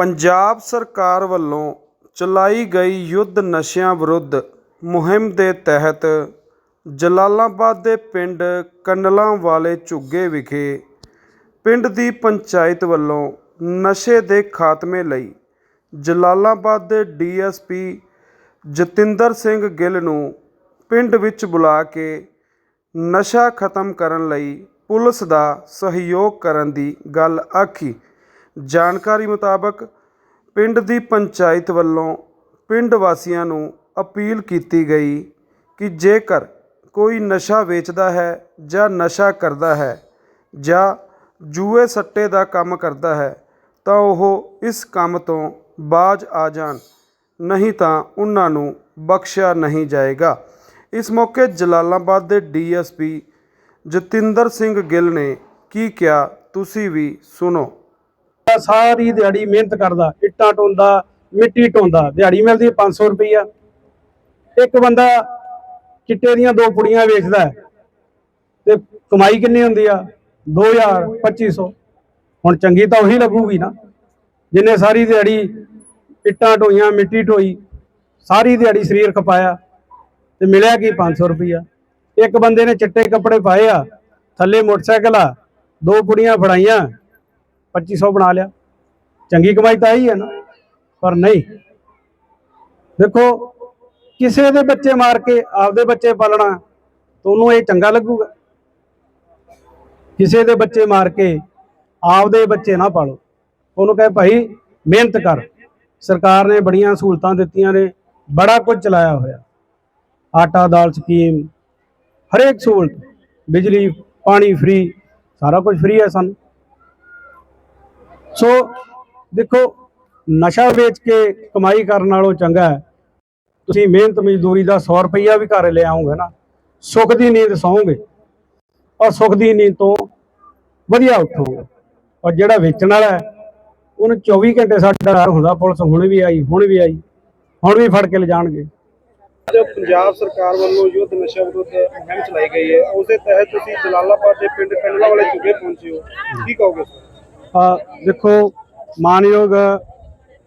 ਪੰਜਾਬ ਸਰਕਾਰ ਵੱਲੋਂ ਚਲਾਈ ਗਈ ਯੁੱਧ ਨਸ਼ਿਆਂ ਵਿਰੁੱਧ ਮੁਹਿੰਮ ਦੇ ਤਹਿਤ ਜਲਾਲਾਬਾਦ ਦੇ ਪਿੰਡ ਕੰਡਲਾਂ ਵਾਲੇ ਝੁੱਗੇ ਵਿਖੇ ਪਿੰਡ ਦੀ ਪੰਚਾਇਤ ਵੱਲੋਂ ਨਸ਼ੇ ਦੇ ਖਾਤਮੇ ਲਈ ਜਲਾਲਾਬਾਦ ਦੇ ਡੀਐਸਪੀ ਜਤਿੰਦਰ ਸਿੰਘ ਗਿੱਲ ਨੂੰ ਪਿੰਡ ਵਿੱਚ ਬੁਲਾ ਕੇ ਨਸ਼ਾ ਖਤਮ ਕਰਨ ਲਈ ਪੁਲਿਸ ਦਾ ਸਹਿਯੋਗ ਕਰਨ ਦੀ ਗੱਲ ਆਖੀ। ਜਾਣਕਾਰੀ ਮੁਤਾਬਕ ਪਿੰਡ ਦੀ ਪੰਚਾਇਤ ਵੱਲੋਂ ਪਿੰਡ ਵਾਸੀਆਂ ਨੂੰ ਅਪੀਲ ਕੀਤੀ ਗਈ ਕਿ ਜੇਕਰ ਕੋਈ ਨਸ਼ਾ ਵੇਚਦਾ ਹੈ ਜਾਂ ਨਸ਼ਾ ਕਰਦਾ ਹੈ ਜਾਂ ਜੂਏ ਸੱਟੇ ਦਾ ਕੰਮ ਕਰਦਾ ਹੈ ਤਾਂ ਉਹ ਇਸ ਕੰਮ ਤੋਂ ਬਾਜ ਆ ਜਾਣ, ਨਹੀਂ ਤਾਂ ਉਹਨਾਂ ਨੂੰ ਬਖਸ਼ਿਆ ਨਹੀਂ ਜਾਏਗਾ। ਇਸ ਮੌਕੇ ਜਲਾਲਾਬਾਦ ਦੇ ਡੀਐਸਪੀ ਜਤਿੰਦਰ ਸਿੰਘ ਗਿੱਲ ਨੇ ਕੀ ਕਿਹਾ, ਤੁਸੀਂ ਵੀ ਸੁਣੋ। ਸਾਰੀ ਦਿਹਾੜੀ ਮਿਹਨਤ ਕਰਦਾ, ਇੱਟਾਂ ਢੋਂਦਾ ਮਿੱਟੀ ਢੋਂਦਾ ਦਿਹਾੜੀ ਮਿਲਦੀ ਹੈ 500 ਰੁਪਈਆ। ਇੱਕ ਬੰਦਾ ਚਿੱਟੇ ਦੀਆਂ ਦੋ ਪੁੜੀਆਂ ਵੇਚਦਾ ਤੇ ਕਮਾਈ ਕਿੰਨੀ ਹੁੰਦੀ ਆ? 2000 2500 ਹੁਣ ਚੰਗੀ ਤਾਂ ਉਹੀ ਲੱਗੂਗੀ ਨਾ, ਜਿੰਨੇ ਸਾਰੀ ਦਿਹਾੜੀ ਇੱਟਾਂ ਢੋਈਆਂ, ਮਿੱਟੀ ਢੋਈ, ਸਾਰੀ ਦਿਹਾੜੀ ਸਰੀਰ ਖਪਾਇਆ ਤੇ ਮਿਲਿਆ ਕੀ 500 ਰੁਪਈਆ? ਇੱਕ ਬੰਦੇ ਨੇ ਚਿੱਟੇ ਕੱਪੜੇ ਪਾਏ ਆ, ਥੱਲੇ ਮੋਟਰਸਾਈਕਲ ਆ, ਦੋ ਪੁੜੀਆਂ ਫੜਾਈਆਂ 2500 ਬਣਾ ਲਿਆ ਚੰਗੀ ਕਮਾਈ ਤਾਂ ਹੀ ਹੈ ਨਾ ਪਰ ਨਹੀਂ ਦੇਖੋ ਕਿਸੇ ਦੇ ਬੱਚੇ ਮਾਰ ਕੇ ਆਪਦੇ ਬੱਚੇ ਪਾਲਣਾ ਤੁਹਾਨੂੰ ਇਹ ਚੰਗਾ ਲੱਗੂਗਾ ਕਿਸੇ ਦੇ ਬੱਚੇ ਮਾਰ ਕੇ ਆਪਦੇ ਬੱਚੇ ਨਾ ਪਾਲੋ ਉਹਨੂੰ ਕਹੇ ਭਾਈ ਮਿਹਨਤ ਕਰ ਸਰਕਾਰ ਨੇ ਬੜੀਆਂ ਸਹੂਲਤਾਂ ਦਿੱਤੀਆਂ ਨੇ ਬੜਾ ਕੁਝ ਚਲਾਇਆ ਹੋਇਆ ਆਟਾ ਦਾਲ ਸਕੀਮ ਹਰੇਕ ਸਹੂਲਤ ਬਿਜਲੀ ਪਾਣੀ ਫ੍ਰੀ ਸਾਰਾ ਕੁਝ ਫ੍ਰੀ ਹੈ ਸਾਨੂੰ ਸੋ ਦੇਖੋ ਨਸ਼ਾ ਵੇਚ ਕੇ ਕਮਾਈ ਕਰਨ ਨਾਲੋਂ ਚੰਗਾ ਹੈ। ਤੁਸੀਂ ਮਿਹਨਤ ਮਜ਼ਦੂਰੀ ਦਾ 100 ਰੁਪਈਆ ਵੀ ਘਰ ਲੈ ਆਉਂਗੇ ਨਾ ਸੁੱਖ ਦੀ ਨੀਂਦ ਸੌਂਗੇ। ਔਰ ਸੁੱਖ ਦੀ ਨੀਂਦ ਤੋਂ ਵਧੀਆ ਉੱਠੋਗੇ। ਔਰ ਜਿਹੜਾ ਵੇਚਣ ਵਾਲਾ ਹੈ ਉਹਨੂੰ 24 ਘੰਟੇ ਸਾਡਾ ਡਰ ਹੁੰਦਾ ਪੁਲਿਸ ਹੁਣ ਵੀ ਆਈ ਹੁਣ ਵੀ ਆਈ ਹੁਣ ਵੀ ਫੜ ਕੇ ਲਿਜਾਣਗੇ ਜੋ ਪੰਜਾਬ ਸਰਕਾਰ ਵੱਲੋਂ ਯੁੱਧ ਨਸ਼ਾ ਵਿਰੁੱਧ ਮੁਹਿੰਮ ਚਲਾਈ ਗਈ ਹੈ ਉਸ ਦੇ ਤਹਿਤ ਤੁਸੀਂ ਜਲਾਲਾਬਾਦ ਦੇ ਪਿੰਡ ਕੰਡਲਾ ਵਾਲੇ ਝੁੱਗੇ ਪਹੁੰਚੇ ਹੋ। ਕੀ ਕਹੋਗੇ? ਅ, ਦੇਖੋ, ਮਾਨਯੋਗ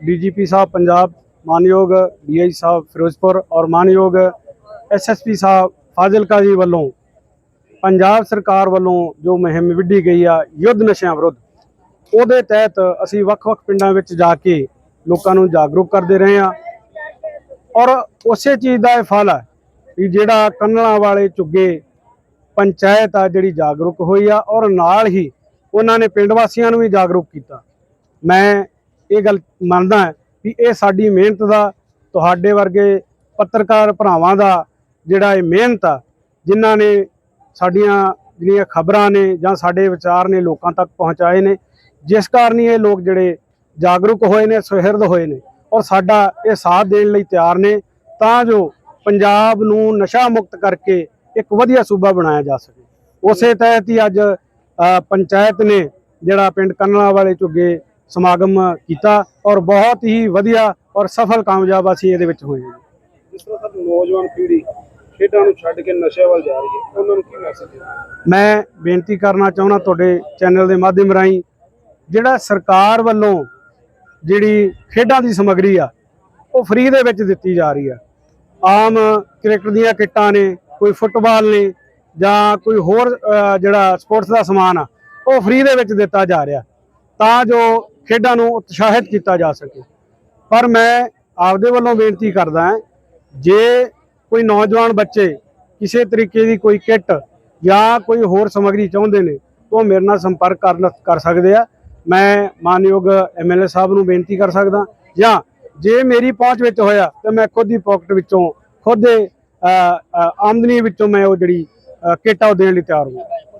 ਡੀਜੀਪੀ ਸਾਹਿਬ ਪੰਜਾਬ, ਮਾਨਯੋਗ ਡੀਆਈ ਸਾਹਿਬ ਫਿਰੋਜ਼ਪੁਰ ਔਰ ਮਾਨਯੋਗ ਐਸਐਸਪੀ ਸਾਹਿਬ ਫਾਜ਼ਿਲਕਾ ਜੀ ਵੱਲੋਂ ਪੰਜਾਬ ਸਰਕਾਰ ਵੱਲੋਂ ਜੋ ਮੁਹਿੰਮ ਵਿੱਢੀ ਗਈ ਆ ਯੁੱਧ ਨਸ਼ਿਆਂ ਵਿਰੁੱਧ, ਉਹਦੇ ਤਹਿਤ ਅਸੀਂ ਵੱਖ-ਵੱਖ ਪਿੰਡਾਂ ਵਿੱਚ ਜਾ ਕੇ ਲੋਕਾਂ ਨੂੰ ਜਾਗਰੂਕ ਕਰਦੇ ਰਹੇ ਆ ਔਰ ਉਸੇ ਚੀਜ਼ ਦਾ ਇਹ ਫਲ ਹੈ ਵੀ ਜਿਹੜਾ ਕੰਨਲਾਂ ਵਾਲੇ ਝੁੱਗੇ ਪੰਚਾਇਤ ਆ ਜਿਹੜੀ ਜਾਗਰੂਕ ਹੋਈ ਆ ਔਰ ਨਾਲ ਹੀ ਉਹਨਾਂ ਨੇ ਪਿੰਡ ਵਾਸੀਆਂ ਨੂੰ ਵੀ ਜਾਗਰੂਕ ਕੀਤਾ। ਮੈਂ ਇਹ ਗੱਲ ਮੰਨਦਾ ਵੀ ਇਹ ਸਾਡੀ ਮਿਹਨਤ ਦਾ, ਤੁਹਾਡੇ ਵਰਗੇ ਪੱਤਰਕਾਰ ਭਰਾਵਾਂ ਦਾ ਜਿਹੜਾ ਇਹ ਮਿਹਨਤ ਆ, ਜਿਨ੍ਹਾਂ ਨੇ ਸਾਡੀਆਂ ਜਿਹੜੀਆਂ ਖਬਰਾਂ ਨੇ ਜਾਂ ਸਾਡੇ ਵਿਚਾਰ ਨੇ ਲੋਕਾਂ ਤੱਕ ਪਹੁੰਚਾਏ ਨੇ, ਜਿਸ ਕਾਰਨ ਹੀ ਇਹ ਲੋਕ ਜਿਹੜੇ ਜਾਗਰੂਕ ਹੋਏ ਨੇ, ਸੁਹਿਰਦ ਹੋਏ ਨੇ ਔਰ ਸਾਡਾ ਇਹ ਸਾਥ ਦੇਣ ਲਈ ਤਿਆਰ ਨੇ, ਤਾਂ ਜੋ ਪੰਜਾਬ ਨੂੰ ਨਸ਼ਾ ਮੁਕਤ ਕਰਕੇ ਇੱਕ ਵਧੀਆ ਸੂਬਾ ਬਣਾਇਆ ਜਾ ਸਕੇ। ਉਸੇ ਤਹਿਤ ਹੀ ਅੱਜ ਪੰਚਾਇਤ ਨੇ ਜਿਹੜਾ ਪਿੰਡ ਕੰਨਲਾ ਵਾਲੇ ਝੁੱਗੇ ਸਮਾਗਮ ਕੀਤਾ ਔਰ ਬਹੁਤ ਹੀ ਵਧੀਆ ਔਰ ਸਫਲ ਕਾਮਯਾਬ ਅਸੀਂ ਇਹਦੇ ਵਿੱਚ ਹੋਏ ਹਾਂ। ਜਿਸ ਤਰ੍ਹਾਂ ਸਾਡੀ ਨੌਜਵਾਨ ਪੀੜ੍ਹੀ ਖੇਡਾਂ ਨੂੰ ਛੱਡ ਕੇ ਨਸ਼ਿਆਂ ਵੱਲ ਜਾ ਰਹੀ ਹੈ ਉਹਨਾਂ ਨੂੰ ਕੀ ਮੈਸੇਜ ਹੈ ਮੈਂ ਬੇਨਤੀ ਕਰਨਾ ਚਾਹੁੰਦਾ ਤੁਹਾਡੇ ਚੈਨਲ ਦੇ ਮਾਧਿਅਮ ਰਾਹੀਂ ਜਿਹੜਾ ਸਰਕਾਰ ਵੱਲੋਂ ਜਿਹੜੀ ਖੇਡਾਂ ਦੀ ਸਮੱਗਰੀ ਆ ਉਹ ਫ੍ਰੀ ਦੇ ਵਿੱਚ ਦਿੱਤੀ ਜਾ ਰਹੀ ਆ। ਆਮ ਕ੍ਰਿਕਟ ਦੀਆਂ ਕਿੱਟਾਂ ਨੇ ਕੋਈ ਫੁੱਟਬਾਲ ਨੇ ਜਾਂ ਕੋਈ ਹੋਰ ਜਿਹੜਾ ਸਪੋਰਟਸ ਦਾ ਸਮਾਨ ਆ, ਉਹ ਫ੍ਰੀ ਦੇ ਵਿੱਚ ਦਿੱਤਾ ਜਾ ਰਿਹਾ। ਤਾਂ ਜੋ ਖੇਡਾਂ ਨੂੰ ਉਤਸ਼ਾਹਿਤ ਕੀਤਾ ਜਾ ਸਕੇ। ਪਰ ਮੈਂ ਆਪਦੇ ਵੱਲੋਂ ਬੇਨਤੀ ਕਰਦਾ ਹਾਂ, ਜੇ ਕੋਈ ਨੌਜਵਾਨ ਬੱਚੇ ਕਿਸੇ ਤਰੀਕੇ ਦੀ ਕੋਈ ਕਿੱਟ ਜਾਂ ਕੋਈ ਹੋਰ ਸਮੱਗਰੀ ਚਾਹੁੰਦੇ ਨੇ, ਤਾਂ ਉਹ ਮੇਰੇ ਨਾਲ ਸੰਪਰਕ ਕਰ ਕਰ ਸਕਦੇ ਆ। ਮੈਂ ਮਾਨਯੋਗ ਐਮਐਲਏ ਸਾਹਿਬ ਨੂੰ ਬੇਨਤੀ ਕਰ ਸਕਦਾ ਜਾਂ ਜੇ ਮੇਰੀ ਪਹੁੰਚ ਵਿੱਚ ਹੋਇਆ, ਤਾਂ ਮੈਂ ਖੁਦ ਦੀ ਪਾਕਟ ਵਿੱਚੋਂ, ਖੁਦ ਦੇ ਆਮਦਨੀ ਵਿੱਚੋਂ ਮੈਂ ਉਹ ਜਿਹੜੀ ਕਿੱਟ ਆ ਉਹ ਦੇਣ ਲਈ ਤਿਆਰ ਹਾਂ